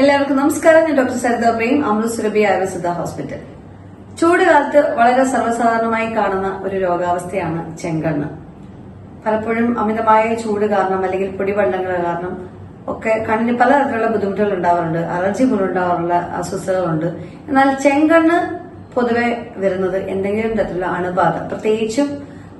എല്ലാവർക്കും നമസ്കാരം. ഞാൻ ഡോക്ടർ സരിത പ്രേം അമൃത് സുരഭി ആയുർവേദ ഹോസ്പിറ്റൽ. ചൂട് കാലത്ത് വളരെ സർവസാധാരണമായി കാണുന്ന ഒരു രോഗാവസ്ഥയാണ് ചെങ്കണ്ണ്. പലപ്പോഴും അമിതമായ ചൂട് കാരണം അല്ലെങ്കിൽ പൊടിവെള്ളങ്ങൾ കാരണം ഒക്കെ കണ്ണിന് പലതരത്തിലുള്ള ബുദ്ധിമുട്ടുകൾ ഉണ്ടാവാറുണ്ട്. അലർജി പോലുണ്ടാവാറുള്ള അസ്വസ്ഥതകളുണ്ട്. എന്നാൽ ചെങ്കണ്ണ് പൊതുവെ വരുന്നത് എന്തെങ്കിലും തരത്തിലുള്ള അണുബാധ പ്രത്യേകിച്ചും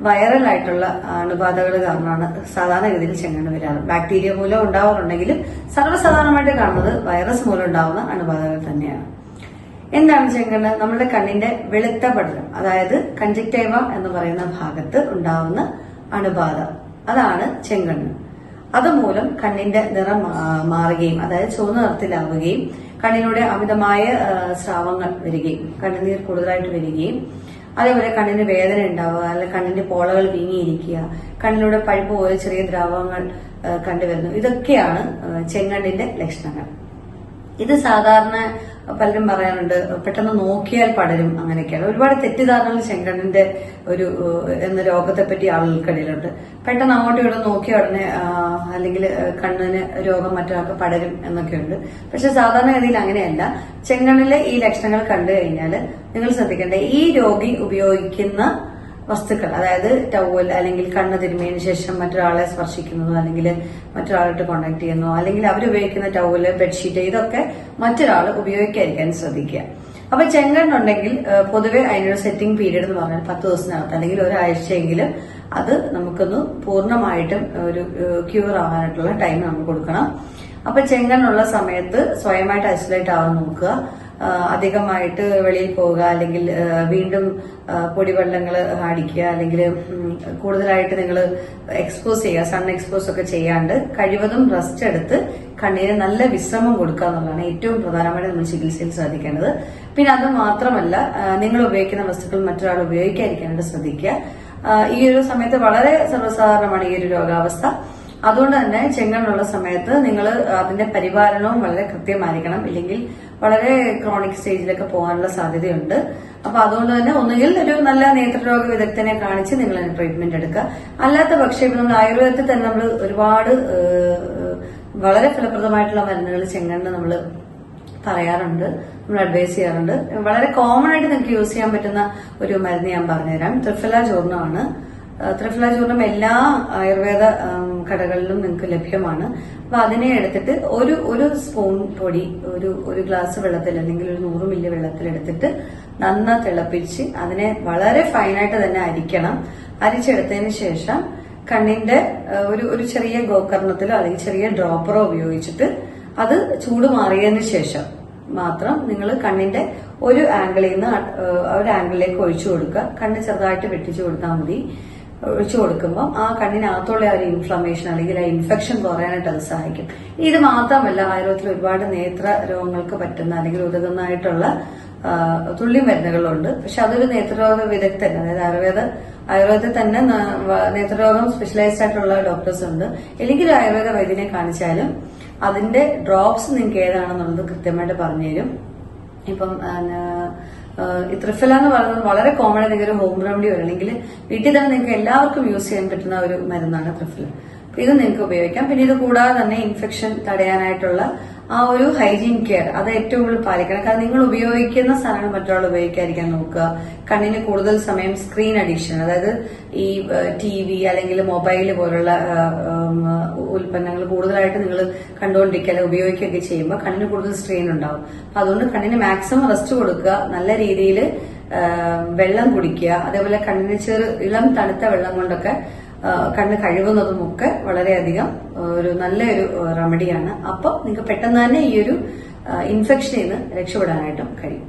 വൈറൽ ആയിട്ടുള്ള അണുബാധകൾ കാരണമാണ് സാധാരണഗതിയിൽ ചെങ്കണ്ണ് വരാറ്. ബാക്ടീരിയ മൂലം ഉണ്ടാവാറുണ്ടെങ്കിലും സർവസാധാരണമായിട്ട് കാണുന്നത് വൈറസ് മൂലം ഉണ്ടാവുന്ന അണുബാധകൾ തന്നെയാണ്. എന്താണ് ചെങ്കണ്ണ്? നമ്മുടെ കണ്ണിന്റെ വെളുത്ത പടലം അതായത് കഞ്ചക്റ്റൈവ എന്ന് പറയുന്ന ഭാഗത്ത് ഉണ്ടാവുന്ന അണുബാധ. അതാണ് ചെങ്കണ്ണ്. അതുമൂലം കണ്ണിന്റെ നിറം മാറുകയും അതായത് ചുവന്ന നിറത്തിലാവുകയും കണ്ണിലൂടെ അമിതമായ സ്രാവങ്ങൾ വരികയും കണ്ണുനീർ കൂടുതലായിട്ട് വരികയും അതേപോലെ കണ്ണിന് വേദന ഉണ്ടാവുക അല്ലെങ്കിൽ കണ്ണിന്റെ പോളകൾ വീങ്ങിയിരിക്കുക കണ്ണിലൂടെ പഴുപ്പ് പോലെ ചെറിയ ദ്രാവകങ്ങൾ കണ്ടുവരുന്നു. ഇതൊക്കെയാണ് ചെങ്കണ്ണിന്റെ ലക്ഷണങ്ങൾ. ഇത് സാധാരണ പലരും പറയാനുണ്ട് പെട്ടെന്ന് നോക്കിയാൽ പടരും അങ്ങനെയൊക്കെയാണ്. ഒരുപാട് തെറ്റിദ്ധാരണകൾ ശങ്കരന്റെ ഒരു എന്ന രോഗത്തെ പറ്റി ആളുകൾക്കിടയിലുണ്ട്. പെട്ടെന്ന് അങ്ങോട്ടും ഇവിടെ നോക്കിയ ഉടനെ അല്ലെങ്കിൽ കണ്ണിന് രോഗം മറ്റൊരാൾക്ക് പടരും എന്നൊക്കെയുണ്ട്. പക്ഷെ സാധാരണഗതിയിൽ അങ്ങനെയല്ല. ചെങ്കണ്ണിലെ ഈ ലക്ഷണങ്ങൾ കണ്ടു കഴിഞ്ഞാൽ നിങ്ങൾ ശ്രദ്ധിക്കേണ്ട ഈ രോഗി ഉപയോഗിക്കുന്ന വസ്തുക്കൾ അതായത് ടവൽ അല്ലെങ്കിൽ കണ്ണ് തിരുമിയതിനു ശേഷം മറ്റൊരാളെ സ്പർശിക്കുന്നതോ അല്ലെങ്കിൽ മറ്റൊരാളായിട്ട് കോണ്ടാക്ട് ചെയ്യുന്നതോ അല്ലെങ്കിൽ അവർ ഉപയോഗിക്കുന്ന ടവൽ ബെഡ്ഷീറ്റ് ഇതൊക്കെ മറ്റൊരാൾ ഉപയോഗിക്കാതിരിക്കാൻ ശ്രദ്ധിക്കുക. അപ്പൊ ചെങ്കണ്ണുണ്ടെങ്കിൽ പൊതുവെ അതിനൊരു സെറ്റിംഗ് പീരീഡ് എന്ന് പറഞ്ഞാൽ പത്ത് ദിവസത്തിനകത്ത് അല്ലെങ്കിൽ ഒരാഴ്ചയെങ്കിലും അത് നമുക്കൊന്ന് പൂർണമായിട്ടും ഒരു ക്യൂർ ആവാനായിട്ടുള്ള ടൈം നമ്മൾ കൊടുക്കണം. അപ്പൊ ചെങ്കണ്ണുള്ള സമയത്ത് സ്വയമായിട്ട് ഐസൊലേറ്റ് ആവാൻ നോക്കുക. അധികമായിട്ട് വെളിയിൽ പോവുക അല്ലെങ്കിൽ വീണ്ടും പൊടിവെള്ളങ്ങൾ അടിക്കുക അല്ലെങ്കിൽ കൂടുതലായിട്ട് നിങ്ങൾ എക്സ്പോസ് ചെയ്യുക സൺ എക്സ്പോസ് ഒക്കെ ചെയ്യാണ്ട് കഴിവതും റെസ്റ്റ് എടുത്ത് കണ്ണിന് നല്ല വിശ്രമം കൊടുക്കുക എന്നുള്ളതാണ് ഏറ്റവും പ്രധാനമായിട്ട് നമ്മൾ ചികിത്സയിൽ ശ്രദ്ധിക്കേണ്ടത്. പിന്നെ അത് മാത്രമല്ല നിങ്ങൾ ഉപയോഗിക്കുന്ന വസ്തുക്കൾ മറ്റൊരാൾ ഉപയോഗിക്കാതിരിക്കാനായിട്ട് ശ്രദ്ധിക്കുക. ഈ ഒരു സമയത്ത് വളരെ സർവസാധാരണമാണ് ഈ ഒരു രോഗാവസ്ഥ. അതുകൊണ്ട് തന്നെ ചെങ്ങലുള്ള സമയത്ത് നിങ്ങൾ അതിന്റെ പരിപാലനവും വളരെ കൃത്യമായിരിക്കണം. ഇല്ലെങ്കിൽ വളരെ ക്രോണിക് സ്റ്റേജിലൊക്കെ പോകാനുള്ള സാധ്യതയുണ്ട്. അപ്പൊ അതുകൊണ്ട് തന്നെ ഒന്നുകിൽ ഒരു നല്ല നേത്രരോഗ വിദഗ്ധനെ കാണിച്ച് നിങ്ങൾ ട്രീറ്റ്മെന്റ് എടുക്കുക. അല്ലാത്ത പക്ഷേ ഇപ്പൊ നമ്മൾ ആയുർവേദത്തിൽ തന്നെ നമ്മൾ ഒരുപാട് വളരെ ഫലപ്രദമായിട്ടുള്ള മരുന്നുകൾ ചെങ്കണ്ണ് നമ്മൾ പറയാറുണ്ട് നമ്മൾ അഡ്വൈസ് ചെയ്യാറുണ്ട്. വളരെ കോമൺ ആയിട്ട് നിങ്ങൾക്ക് യൂസ് ചെയ്യാൻ പറ്റുന്ന ഒരു മരുന്ന് ഞാൻ പറഞ്ഞുതരാം. ത്രിഫല ചൂർണമാണ് ത്രിഫല ചൂർണം എല്ലാ ആയുർവേദ കടകളിലും നിങ്ങൾക്ക് ലഭ്യമാണ്. അപ്പൊ അതിനെ എടുത്തിട്ട് ഒരു ഒരു സ്പൂൺ പൊടി ഒരു ഒരു ഗ്ലാസ് വെള്ളത്തിൽ അല്ലെങ്കിൽ ഒരു നൂറ് മില്ലി വെള്ളത്തിൽ എടുത്തിട്ട് നന്ന തിളപ്പിച്ച് അതിനെ വളരെ ഫൈനായിട്ട് തന്നെ അരിക്കണം. അരിച്ചെടുത്തതിന് ശേഷം കണ്ണിന്റെ ഒരു ഒരു ചെറിയ ഗോകർണത്തിലോ അല്ലെങ്കിൽ ചെറിയ ഡ്രോപ്പറോ ഉപയോഗിച്ചിട്ട് അത് ചൂട് മാറിയതിന് ശേഷം മാത്രം നിങ്ങൾ കണ്ണിന്റെ ഒരു ആംഗിളിൽ നിന്ന് ഒരു ആംഗിളിലേക്ക് ഒഴിച്ചു കൊടുക്കുക. കണ്ണ് ചെറുതായിട്ട് വെട്ടിച്ചു കൊടുത്താൽ മതി. ഒഴിച്ചു കൊടുക്കുമ്പോൾ ആ കണ്ണിനകത്തുള്ള ഒരു ഇൻഫ്ലമേഷൻ അല്ലെങ്കിൽ ആ ഇൻഫെക്ഷൻ കുറയാനായിട്ട് അത് സഹായിക്കും. ഇത് മാത്രമല്ല ആയുർവേദത്തിൽ ഒരുപാട് നേത്ര രോഗങ്ങൾക്ക് പറ്റുന്ന അല്ലെങ്കിൽ ഉതകുന്നതായിട്ടുള്ള തുള്ളി മരുന്നുകളുണ്ട്. പക്ഷെ അതൊരു നേത്രരോഗ വിദഗ്ധൻ അതായത് ആയുർവേദ ആയുർവേദത്തിൽ തന്നെ നേത്രരോഗം സ്പെഷ്യലൈസ്ഡ് ആയിട്ടുള്ള ഡോക്ടേഴ്സ് ഉണ്ട്. അല്ലെങ്കിൽ ആയുർവേദ വൈദ്യനെ കാണിച്ചാലും അതിന്റെ ഡ്രോപ്സ് നിങ്ങൾക്ക് ഏതാണെന്നുള്ളത് കൃത്യമായിട്ട് പറഞ്ഞുതരും. ഇപ്പം ത്രിഫല എന്ന് പറയുന്നത് വളരെ കോമൺ ആയിട്ട് ഒരു ഹോം റെമഡി വരണമെങ്കിൽ വീട്ടിൽ തന്നെ നിങ്ങൾക്ക് എല്ലാവർക്കും യൂസ് ചെയ്യാൻ പറ്റുന്ന ഒരു മരുന്നാണ് ത്രിഫല. ഇത് നിങ്ങൾക്ക് ഉപയോഗിക്കാം. പിന്നെ ഇത് കൂടാതെ തന്നെ ഇൻഫെക്ഷൻ തടയാനായിട്ടുള്ള ആ ഒരു ഹൈജീൻ കെയർ അത് ഏറ്റവും കൂടുതൽ പാലിക്കണം. കാരണം നിങ്ങൾ ഉപയോഗിക്കുന്ന സാധനങ്ങൾ മറ്റൊരാൾ ഉപയോഗിക്കാതിരിക്കാൻ നോക്കുക. കണ്ണിന് കൂടുതൽ സമയം സ്ക്രീൻ അഡിക്ഷൻ അതായത് ഈ ടി വി അല്ലെങ്കിൽ മൊബൈൽ പോലുള്ള ഉൽപ്പന്നങ്ങൾ കൂടുതലായിട്ട് നിങ്ങൾ കണ്ടുകൊണ്ടിരിക്കുക അല്ലെങ്കിൽ ഉപയോഗിക്കുകയൊക്കെ ചെയ്യുമ്പോൾ കണ്ണിന് കൂടുതൽ സ്ട്രെയിൻ ഉണ്ടാവും. അതുകൊണ്ട് കണ്ണിന് മാക്സിമം റെസ്റ്റ് കൊടുക്കുക. നല്ല രീതിയിൽ വെള്ളം കുടിക്കുക. അതേപോലെ കണ്ണിന് ചെറു ഇളം തണുത്ത വെള്ളം കൊണ്ടൊക്കെ കണ്ണ് കഴുകുന്നതും ഒക്കെ വളരെയധികം ഒരു നല്ലൊരു റെമഡിയാണ് അപ്പം നിങ്ങൾക്ക് പെട്ടെന്ന് തന്നെ ഈ ഒരു ഇൻഫെക്ഷനിൽ നിന്ന് രക്ഷപ്പെടാനായിട്ടും കഴിയും.